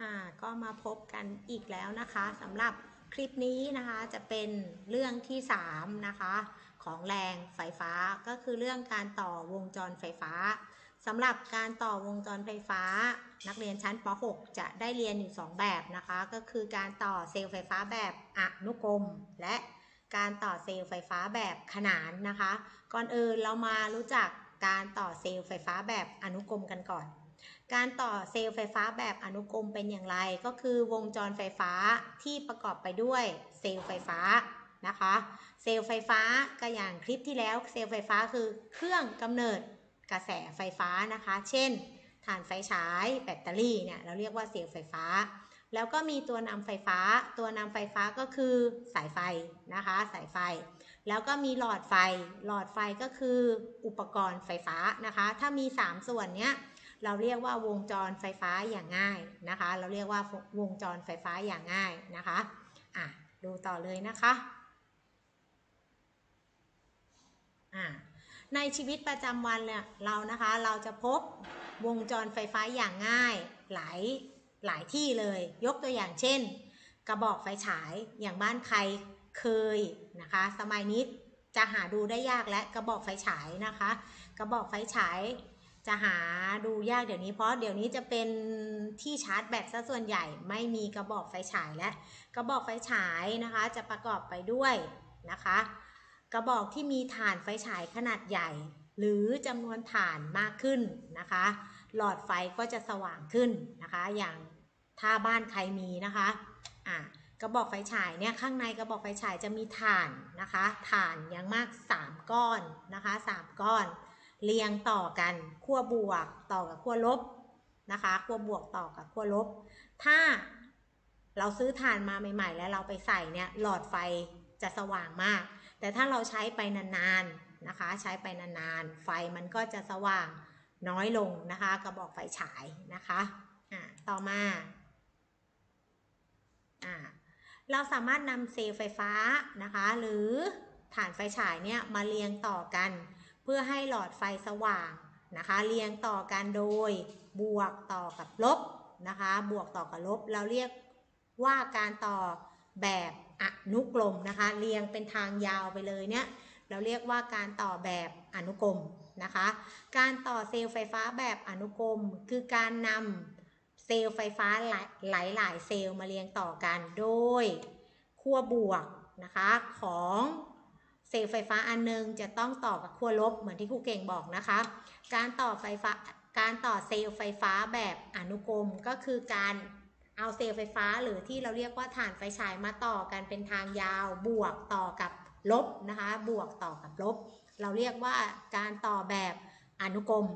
อ่าก็มาพบกันอีกแล้วนะคะสำหรับคลิปนี้นะคะจะเป็นเรื่องที่ 3 นะคะ ของแรงไฟฟ้าก็คือเรื่องการต่อวงจรไฟฟ้าสำหรับการต่อวงจรไฟฟ้า นักเรียนชั้นป .6 จะได้เรียนอยู่ 2 แบบนะคะ ก็คือการต่อเซลล์ไฟฟ้าแบบอนุกรม และการต่อเซลล์ไฟฟ้าแบบขนานนะคะ ก่อนอื่นเรามารู้จักการต่อเซลล์ไฟฟ้าแบบอนุกรมกันก่อน การต่อเซลล์ไฟฟ้าแบบอนุกรมเป็นอย่างไร ก็คือวงจรไฟฟ้าที่ประกอบไปด้วยเซลล์ไฟฟ้านะคะ เซลล์ไฟฟ้าก็อย่างคลิปที่แล้วเซลล์ไฟฟ้าคือเครื่องกำเนิดกระแสไฟฟ้านะคะ เช่นถ่านไฟฉายแบตเตอรี่เนี่ยเราเรียกว่าเซลล์ไฟฟ้า แล้วก็มีตัวนำไฟฟ้า ตัวนำไฟฟ้าก็คือสายไฟนะคะ สายไฟ แล้วก็มีหลอดไฟ หลอดไฟก็คืออุปกรณ์ไฟฟ้านะคะ ถ้ามี 3 ส่วนเนี้ย เราเรียกว่าวงจรไฟฟ้าอย่างง่ายนะคะ เราเรียกว่าวงจรไฟฟ้าอย่างง่ายนะคะอะดูต่อเลยนะคะอะในชีวิตประจำวันเนี่ยเรานะคะเราจะพบวงจรไฟฟ้าอย่างง่ายหลายหลายที่เลย ยกตัวอย่างเช่น กระบอกไฟฉายอย่างบ้านใครเคยนะคะ สมัยนี้จะหาดูได้ยากและกระบอกไฟฉายนะคะ กระบอกไฟฉาย จะหาดูยากเดี๋ยวนี้เพราะเดี๋ยวนี้จะเป็นที่ชาร์จแบตซะส่วนใหญ่ไม่มีกระบอกไฟฉายและกระบอกไฟฉายนะคะ จะประกอบไปด้วยนะคะ กระบอกที่มีฐานไฟฉายขนาดใหญ่ หรือจำนวนฐานมากขึ้นนะคะ หลอดไฟก็จะสว่างขึ้นนะคะ อย่างถ้าบ้านใครมีนะคะอะกระบอกไฟฉายเนี่ยข้างในกระบอกไฟฉายจะมีฐานนะคะฐานอย่างมาก 3 ก้อนนะคะ 3 ก้อน เรียงต่อกันขั้วบวกต่อกับขั้วลบนะคะขั้วบวกต่อกับขั้วลบ ถ้าเราซื้อถ่านมาใหม่ ๆ แล้วเราไปใส่เนี่ยหลอดไฟจะสว่างมาก แต่ถ้าเราใช้ไปนานๆนะคะ ใช้ไปนานๆไฟมันก็จะสว่างน้อยลงนะคะกระบอกไฟฉายนะคะอ่าต่อมาอ่าเราสามารถนำเซลล์ไฟฟ้านะคะ หรือฐานไฟฉายเนี่ยมาเรียงต่อกัน เพื่อให้หลอดไฟสว่างนะคะเรียงต่อกันโดยบวกต่อกับลบนะคะบวกต่อกับลบ เราเรียกว่าการต่อแบบอนุกรมนะคะเรียงเป็นทางยาวไปเลยเนี่ยเราเรียกว่าการต่อแบบอนุกรมนะคะการต่อเซลล์ไฟฟ้าแบบอนุกรม คือการนำเซลล์ไฟฟ้าหลายหลายหลายเซลล์มาเรียงต่อกันโดยขั้วบวกนะคะของ เซลล์ไฟฟ้าอันนึงจะต้องต่อกับขั้วลบเหมือนที่ครูเก่งบอกนะคะ การต่อไฟฟ้าการต่อเซลล์ไฟฟ้าแบบอนุกรมก็คือการเอาเซลล์ไฟฟ้าหรือที่เราเรียกว่าฐานไฟฉายมาต่อกันเป็นทางยาวบวกต่อกับลบนะคะ บวกต่อกับลบ เราเรียกว่าการต่อแบบอนุกรม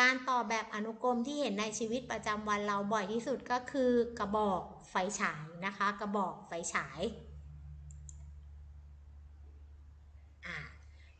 การต่อแบบอนุกรมที่เห็นในชีวิตประจำวันเราบ่อยที่สุดก็คือกระบอกไฟฉายนะคะ กระบอกไฟฉาย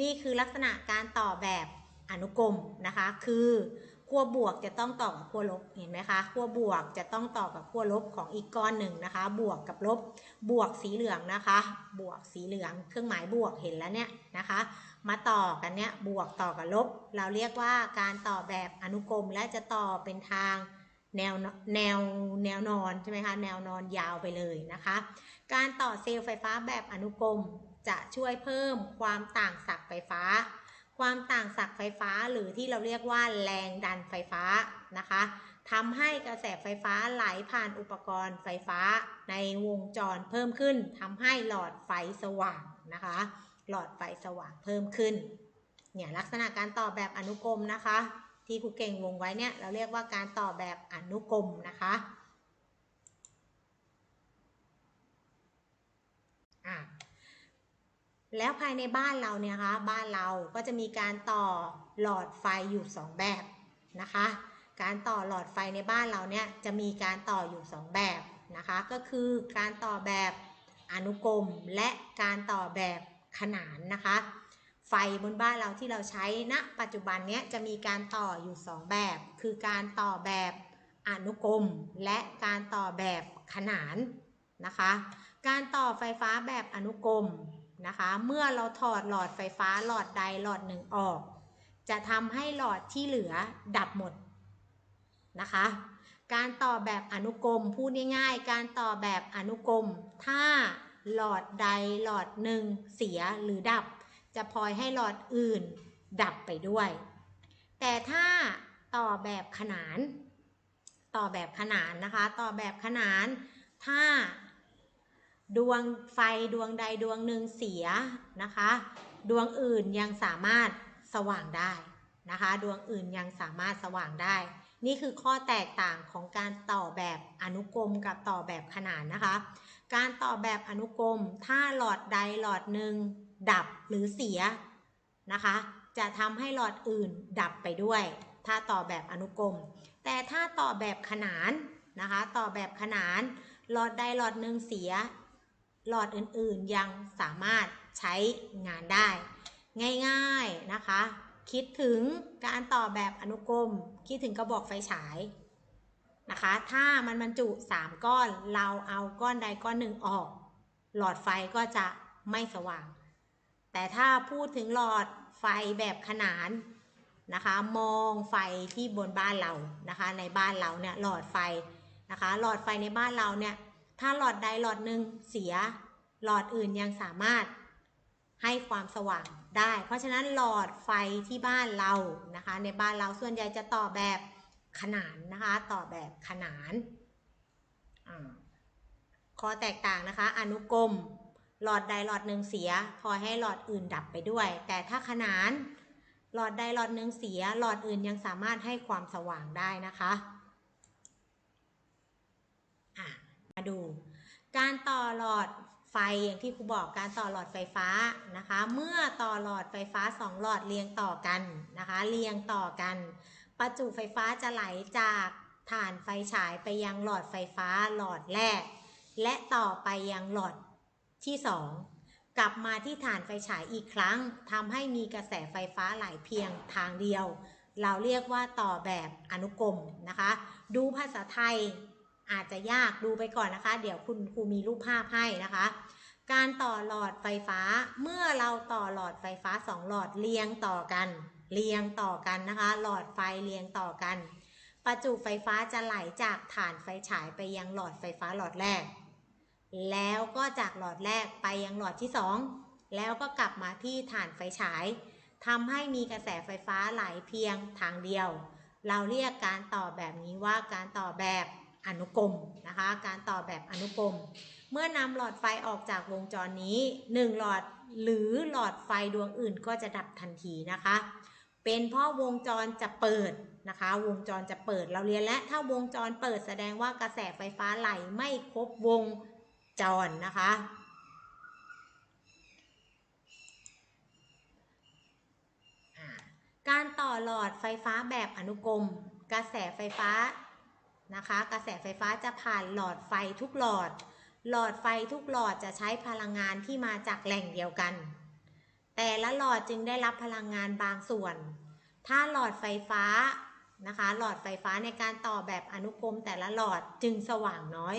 นี่คือลักษณะการต่อแบบอนุกรมนะคะ คือขั้วบวกจะต้องต่อกับขั้วลบเห็นไหมคะขั้วบวกจะต้องต่อกับขั้วลบของอีกก้อนหนึ่งนะคะ บวกกับลบ บวกสีเหลืองนะคะ บวกสีเหลือง เครื่องหมายบวกเห็นแล้วเนี่ยนะคะ มาต่อกันเนี่ยบวกต่อกับลบ เราเรียกว่าการต่อแบบอนุกรมและจะต่อเป็นทางแนวแนวแนวนอนใช่ไหมคะแนวนอนยาวไปเลยนะคะ การต่อเซลล์ไฟฟ้าแบบอนุกรม จะช่วยเพิ่มความต่างศักย์ไฟฟ้า ความต่างศักย์ไฟฟ้าหรือที่เราเรียกว่าแรงดันไฟฟ้านะคะทำให้กระแสไฟฟ้าไหลผ่านอุปกรณ์ไฟฟ้าในวงจรเพิ่มขึ้นทำให้หลอดไฟสว่างนะคะ หลอดไฟสว่างเพิ่มขึ้นเนี่ยลักษณะการต่อแบบอนุกรมนะคะ ที่ครูเก่งวงไว้เนี่ยเราเรียกว่าการต่อแบบอนุกรมนะคะอะ แล้วภายในบ้านเราเนี่ยคะบ้านเราก็จะมีการต่อหลอดไฟอยู่ 2 แบบนะคะ การต่อหลอดไฟในบ้านเราเนี่ยจะมีการต่ออยู่ 2 แบบนะคะ ก็คือการต่อแบบอนุกรมและการต่อแบบขนานนะคะ ไฟบนบ้านเราที่เราใช้ณนะปัจจุบันเนี้ยจะมีการต่ออยู่ 2 แบบ คือการต่อแบบอนุกรมและการต่อแบบขนานนะคะ การต่อไฟฟ้าแบบอนุกรม นะคะ เมื่อเราถอดหลอดไฟฟ้าหลอดใดหลอดหนึ่งออก จะทำให้หลอดที่เหลือดับหมดนะคะ การต่อแบบอนุกรมพูดง่ายๆ การต่อแบบอนุกรม ถ้าหลอดใดหลอดหนึ่งเสียหรือดับ จะพลอยให้หลอดอื่นดับไปด้วย แต่ถ้าต่อแบบขนาน ต่อแบบขนานนะคะ ต่อแบบขนาน ถ้า ดวงไฟดวงใดดวงหนึ่งเสียนะคะ ดวงอื่นยังสามารถสว่างได้นะคะ ดวงอื่นยังสามารถสว่างได้ นี่คือข้อแตกต่างของการต่อแบบอนุกรมกับต่อแบบขนานนะคะ การต่อแบบอนุกรมถ้าหลอดใดหลอดหนึ่งดับหรือเสียนะคะ จะทำให้หลอดอื่นดับไปด้วย ถ้าต่อแบบอนุกรม แต่ถ้าต่อแบบขนานนะคะ ต่อแบบขนานหลอดใดหลอดหนึ่งเสีย หลอดอื่นๆยังสามารถใช้งานได้ ง่ายๆนะคะ คิดถึงการต่อแบบอนุกรม คิดถึงกระบอกไฟฉายนะคะ ถ้ามันบรรจุ 3 ก้อน เราเอาก้อนใดก้อนหนึ่งออก หลอดไฟก็จะไม่สว่าง แต่ถ้าพูดถึงหลอดไฟแบบขนานนะคะ มองไฟที่บนบ้านเรานะคะ ในบ้านเราเนี่ยหลอดไฟนะคะ หลอดไฟในบ้านเราเนี่ย ถ้าหลอดใดหลอดหนึ่งเสีย หลอดอื่นยังสามารถให้ความสว่างได้ เพราะฉะนั้นหลอดไฟที่บ้านเรานะคะ ในบ้านเราส่วนใหญ่จะต่อแบบขนานนะคะ ต่อแบบขนานข้อแตกต่างนะคะ อนุกรมหลอดใดหลอดหนึ่งเสียพอให้หลอดอื่นดับไปด้วย แต่ถ้าขนาน หลอดใดหลอดหนึ่งเสีย หลอดอื่นยังสามารถให้ความสว่างได้นะคะ มาดู การต่อหลอดไฟอย่างที่ครูบอกการต่อหลอดไฟฟ้านะคะ เมื่อต่อหลอดไฟฟ้า 2 หลอดเรียงต่อกันนะคะ เรียงต่อกัน ประจุไฟฟ้าจะไหลจากฐานไฟฉายไปยังหลอดไฟฟ้าหลอดแรก และต่อไปยังหลอดที่ 2 กลับมาที่ฐานไฟฉายอีกครั้งทำให้มีกระแสไฟฟ้าไหลเพียงทางเดียว เราเรียกว่าต่อแบบอนุกรมนะคะ ดูภาษาไทย อาจจะยากดูไปก่อนนะคะ เดี๋ยวคุณครูมีรูปภาพให้นะคะ การต่อหลอดไฟฟ้าเมื่อเราต่อหลอดไฟฟ้า 2 หลอดเรียงต่อกัน เรียงต่อกันนะคะ หลอดไฟเรียงต่อกัน ประจุไฟฟ้าจะไหลจากฐานไฟฉายไปยังหลอดไฟฟ้าหลอดแรก แล้วก็จากหลอดแรกไปยังหลอดที่ 2 แล้วก็กลับมาที่ฐานไฟฉายทำให้มีกระแสไฟฟ้าไหลเพียงทางเดียว เราเรียกการต่อแบบนี้ว่าการต่อแบบ อนุกรมนะคะ การต่อแบบอนุกรม เมื่อนำหลอดไฟออกจากวงจรนี้ 1 หลอดหรือหลอดไฟดวงอื่นก็จะดับทันทีนะคะ เป็นเพราะวงจรจะเปิดนะคะ วงจรจะเปิดเราเรียนและถ้าวงจรเปิดแสดงว่ากระแสไฟฟ้าไหลไม่ครบวงจรนะคะการต่อหลอดไฟฟ้าแบบอนุกรม กระแสไฟฟ้า นะคะ กระแสไฟฟ้าจะผ่านหลอดไฟทุกหลอด หลอดไฟทุกหลอดจะใช้พลังงานที่มาจากแหล่งเดียวกัน แต่ละหลอดจึงได้รับพลังงานบางส่วน ถ้าหลอดไฟฟ้านะคะ หลอดไฟฟ้าในการต่อแบบอนุกรมแต่ละหลอดจึงสว่างน้อย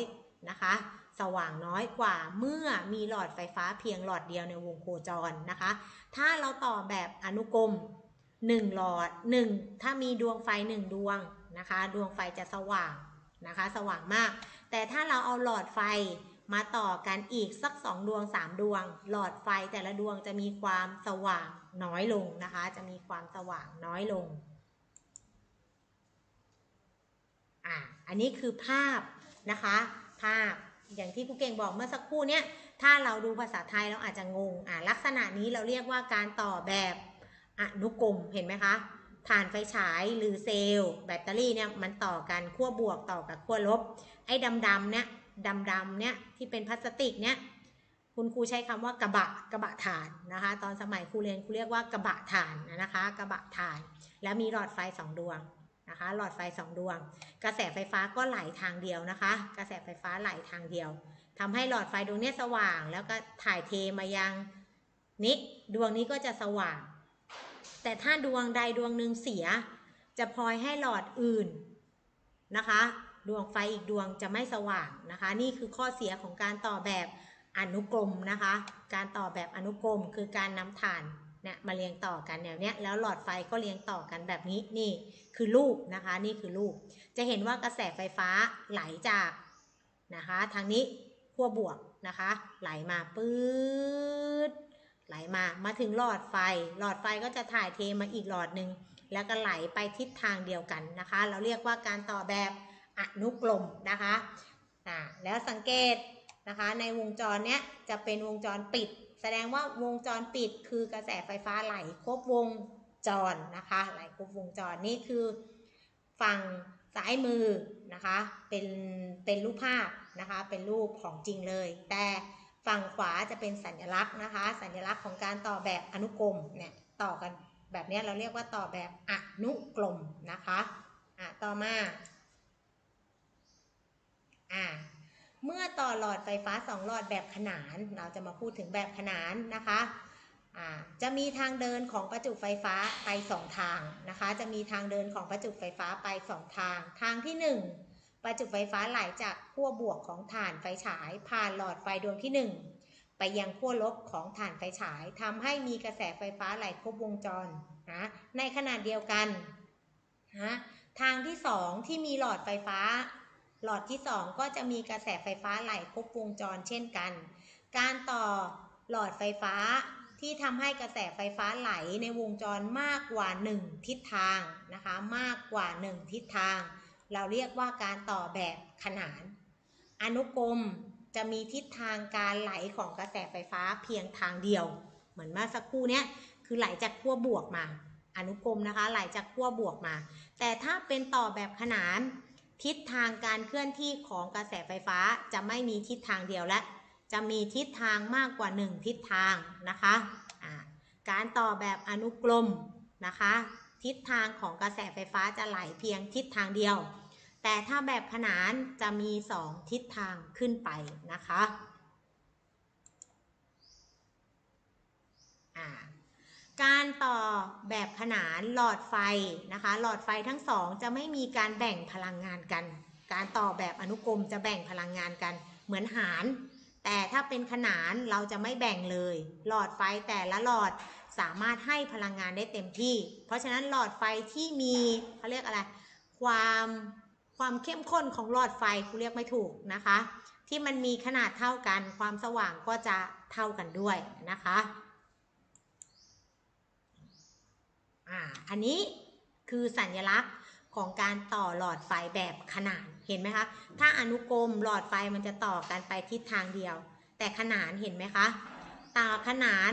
นะคะ สว่างน้อยกว่าเมื่อมีหลอดไฟฟ้าเพียงหลอดเดียวในวงโคจรนะคะ ถ้าเราต่อแบบอนุกรม1หลอด1ถ้ามีดวงไฟ1ดวง นะคะ ดวงไฟจะสว่างนะคะ สว่างมาก แต่ถ้าเราเอาหลอดไฟมาต่อกันอีกสักสองดวงสามดวง หลอดไฟแต่ละดวงจะมีความสว่างน้อยลงนะคะ จะมีความสว่างน้อยลงอ่าอันนี้คือภาพนะคะ ภาพอย่างที่ครูเก่งบอกเมื่อสักครู่เนี้ยถ้าเราดูภาษาไทยเราอาจจะงงอ่าลักษณะนี้เราเรียกว่าการต่อแบบอนุกรมเห็นไหมคะ ฐานไฟฉายหรือเซลล์แบตเตอรี่เนี่ยมันต่อกันขั้วบวกต่อกับขั้วลบ ไอ้ดำๆเนี่ยดำๆเนี่ยที่เป็นพลาสติกเนี่ยคุณครูใช้คำว่ากระบะกระบะฐานนะคะ ตอนสมัยครูเรียนครูเรียกว่ากระบะฐานนะคะกระบะฐาน แล้วมีหลอดไฟสองดวงนะคะ หลอดไฟสองดวง กระแสไฟฟ้าก็ไหลทางเดียวนะคะ กระแสไฟฟ้าไหลทางเดียวทำให้หลอดไฟดวงนี้สว่าง แล้วก็ถ่ายเทมายังนี้ดวงนี้ก็จะสว่าง แต่ถ้าดวงใดดวงหนึ่งเสีย จะพลอยให้หลอดอื่นนะคะ ดวงไฟอีกดวงจะไม่สว่างนะคะ นี่คือข้อเสียของการต่อแบบอนุกรมนะคะ การต่อแบบอนุกรมคือการนำฐานเนี่ยมาเรียงต่อกันแนวเนี้ยแล้วหลอดไฟก็เรียงต่อกันแบบนี้นี่คือรูปนะคะ นี่คือรูป จะเห็นว่ากระแสไฟฟ้าไหลจากนะคะ ทางนี้ขั้วบวกนะคะ ไหลมาปื๊ด ไหลมามาถึงหลอดไฟ หลอดไฟก็จะถ่ายเทมาอีกหลอดหนึ่งแล้วก็ไหลไปทิศทางเดียวกันนะคะ เราเรียกว่าการต่อแบบอนุกลมนะคะอ่าแล้วสังเกตนะคะในวงจรเนี้ยจะเป็นวงจรปิด แสดงว่าวงจรปิดคือกระแสไฟฟ้าไหลครบวงจรนะคะไหลครบวงจรนี่คือฝั่งซ้ายมือนะคะเป็นเป็นรูปภาพนะคะเป็นรูปของจริงเลย แต่ ฝั่งขวาจะเป็นสัญลักษณ์นะคะ สัญลักษณ์ของการต่อแบบอนุกรมเนี่ยต่อกันแบบนี้เราเรียกว่าต่อแบบอนุกรมนะคะอะต่อมาอ่าเมื่อต่อหลอดไฟฟ้า2หลอดแบบขนาน เราจะมาพูดถึงแบบขนานนะคะอ่าจะมีทางเดินของประจุไฟฟ้าไป2ทางนะคะ จะมีทางเดินของประจุไฟฟ้าไป2ทาง ทางที่1 ประจุไฟฟ้าไหลจากขั้วบวกของฐานไฟฉาย ผ่านหลอดไฟดวงที่ 1 ไปยังขั้วลบของฐานไฟฉายทำให้มีกระแสไฟฟ้าไหลครบวงจรนะในขนาดเดียวกันนะทางที่ 2 ที่มีหลอดไฟฟ้า หลอดที่ 2 ก็จะมีกระแสไฟฟ้าไหลครบวงจรเช่นกัน การต่อหลอดไฟฟ้าที่ทำให้กระแสไฟฟ้าไหลในวงจรมากกว่า 1 ทิศทางนะคะ มากกว่า 1 ทิศทาง เราเรียกว่าการต่อแบบขนาน อนุกรมจะมีทิศทางการไหลของกระแสไฟฟ้าเพียงทางเดียว เหมือนเมื่อสักครู่เนี้ยคือไหลจากขั้วบวกมา อนุกรมนะคะไหลจากขั้วบวกมา แต่ถ้าเป็นต่อแบบขนาน ทิศทางการเคลื่อนที่ของกระแสไฟฟ้าจะไม่มีทิศทางเดียวและ จะมีทิศทางมากกว่า 1 ทิศทางนะคะะการต่อแบบอนุกรมนะคะ ทิศทางของกระแสไฟฟ้าจะไหลเพียงทิศทางเดียว แต่ถ้าแบบขนานจะมี 2 ทิศทางขึ้นไปนะคะการต่อแบบขนานหลอดไฟนะคะ หลอดไฟทั้งสองจะไม่มีการแบ่งพลังงานกัน การต่อแบบอนุกรมจะแบ่งพลังงานกัน เหมือนหาร แต่ถ้าเป็นขนานเราจะไม่แบ่งเลย หลอดไฟแต่ละหลอด สามารถให้พลังงานได้เต็มที่ เพราะฉะนั้นหลอดไฟที่มีเขาเรียกอะไร ความความเข้มข้นของหลอดไฟคุณเรียกไม่ถูกนะคะ ที่มันมีขนาดเท่ากัน ความสว่างก็จะเท่ากันด้วยนะคะอ่าอันนี้คือสัญลักษณ์ของการต่อหลอดไฟแบบขนานเห็นไหมคะ ถ้าอนุกรมหลอดไฟมันจะต่อกันไปทิศทางเดียว แต่ขนานเห็นไหมคะต่อขนาน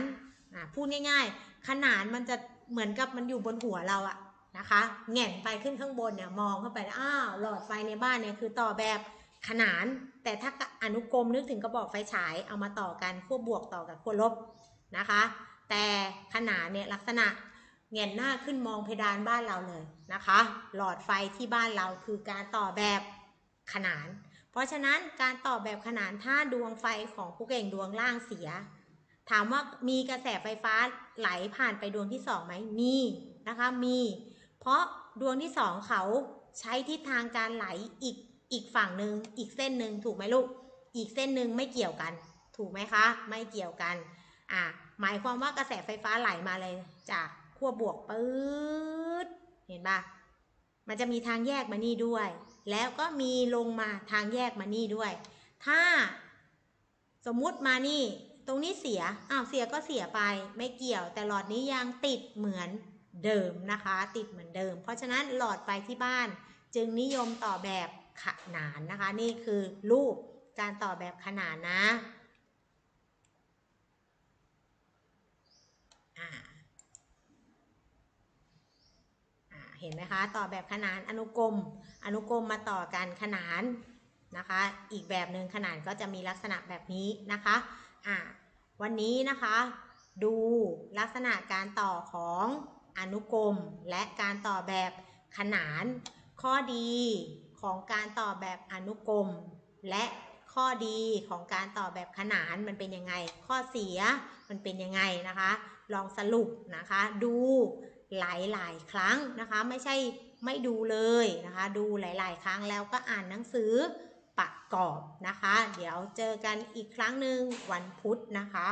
อ่าพูดง่าย ๆ ขนานมันจะเหมือนกับมันอยู่บนหัวเราอะนะคะแง่นไปขึ้นข้างบนเนี่ยมองเข้าไปอ้าวหลอดไฟในบ้านเนี่ยคือต่อแบบขนาน แต่ถ้าอนุกรมนึกถึงกระบอกไฟฉายเอามาต่อกันขั้วบวกต่อกับขั้วลบนะคะ แต่ขนานเนี่ยลักษณะเงยหน้าขึ้นมองเพดานบ้านเราเลยนะคะ หลอดไฟที่บ้านเราคือการต่อแบบขนาน เพราะฉะนั้นการต่อแบบขนานถ้าดวงไฟของผู้เก่งดวงล่างเสีย ถามว่ามีกระแสไฟฟ้าไหลผ่านไปดวงที่สองไหมมีนะคะมี เพราะดวงที่สองเขาใช้ทิศทางการไหลอีกอีกฝั่งหนึ่งอีกเส้นหนึ่งถูกไหมลูก อีกเส้นหนึ่งไม่เกี่ยวกัน ถูกไหมคะ ไม่เกี่ยวกันอ่าหมายความว่ากระแสไฟฟ้าไหลมาเลยจากขั้วบวกปื๊ดเห็นปะมันจะมีทางแยกมานี่ด้วย แล้วก็มีลงมาทางแยกมานี่ด้วย ถ้าสมมุติมานี่ ตรงนี้เสีย อ้าวเสียก็เสียไปไม่เกี่ยว แต่หลอดนี้ยังติดเหมือนเดิมนะคะ ติดเหมือนเดิม เพราะฉะนั้นหลอดไฟที่บ้าน จึงนิยมต่อแบบขนานนะคะ นี่คือรูปการต่อแบบขนานนะเห็นไหมคะ ต่อแบบขนานอนุกรม อนุกรมมาต่อกันขนานนะคะ อีกแบบหนึ่งขนานก็จะมีลักษณะแบบนี้นะคะ อ่าวันนี้นะคะ ดูลักษณะการต่อของอนุกรม และการต่อแบบขนาน ข้อดีของการต่อแบบอนุกรม และข้อดีของการต่อแบบขนานมันเป็นยังไง ข้อเสียมันเป็นยังไงนะคะ ลองสรุปนะคะ ดูหลายๆ ครั้งนะคะ ไม่ใช่ไม่ดูเลยนะคะ ดูหลาย ๆ ครั้งแล้วก็อ่านหนังสือ ประกอบนะคะ เดี๋ยวเจอกันอีกครั้งหนึ่งวันพุธนะคะ